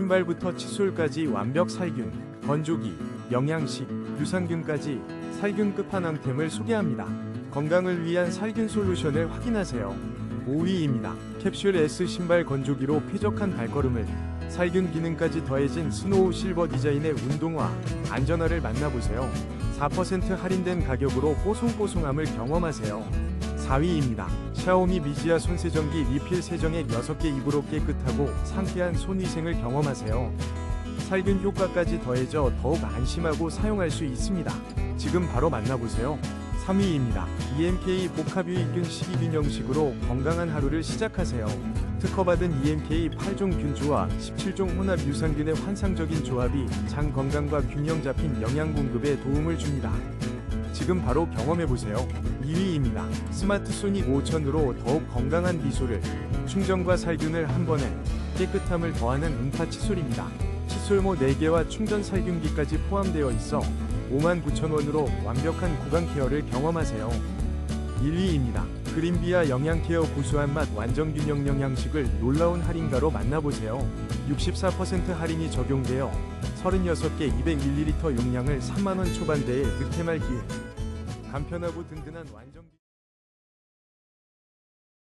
신발부터 칫솔까지 완벽 살균, 건조기, 영양식, 유산균까지 살균 끝판왕템을 소개합니다. 건강을 위한 살균 솔루션을 확인하세요. 5위입니다. 캡슐 S 신발 건조기로 쾌적한 발걸음을 살균 기능까지 더해진 스노우 실버 디자인의 운동화, 안전화를 만나보세요. 4% 할인된 가격으로 뽀송뽀송함을 경험하세요. 4위입니다. 샤오미 미지아 손세정기 리필 세정액 6개 입으로 깨끗하고 상쾌한 손위생을 경험하세요. 살균 효과까지 더해져 더욱 안심하고 사용할 수 있습니다. 지금 바로 만나보세요. 3위입니다. EMK 복합유익균 12균형식으로 건강한 하루를 시작하세요. 특허받은 EMK 8종 균조와 17종 혼합 유산균의 환상적인 조합이 장 건강과 균형 잡힌 영양 공급에 도움을 줍니다. 지금 바로 경험해보세요. 2위입니다. 스마트 소닉 5000으로 더욱 건강한 미소를 충전과 살균을 한 번에 깨끗함을 더하는 음파 칫솔입니다. 칫솔모 4개와 충전 살균기까지 포함되어 있어 59,000원으로 완벽한 구강 케어를 경험하세요. 1위입니다. 그린비아 영양케어 고소한 맛 완전 균형 영양식을 놀라운 할인가로 만나보세요. 64% 할인이 적용되어 36개 200ml 용량을 3만원 초반대에 득템할 기회. 간편하고 든든한 완전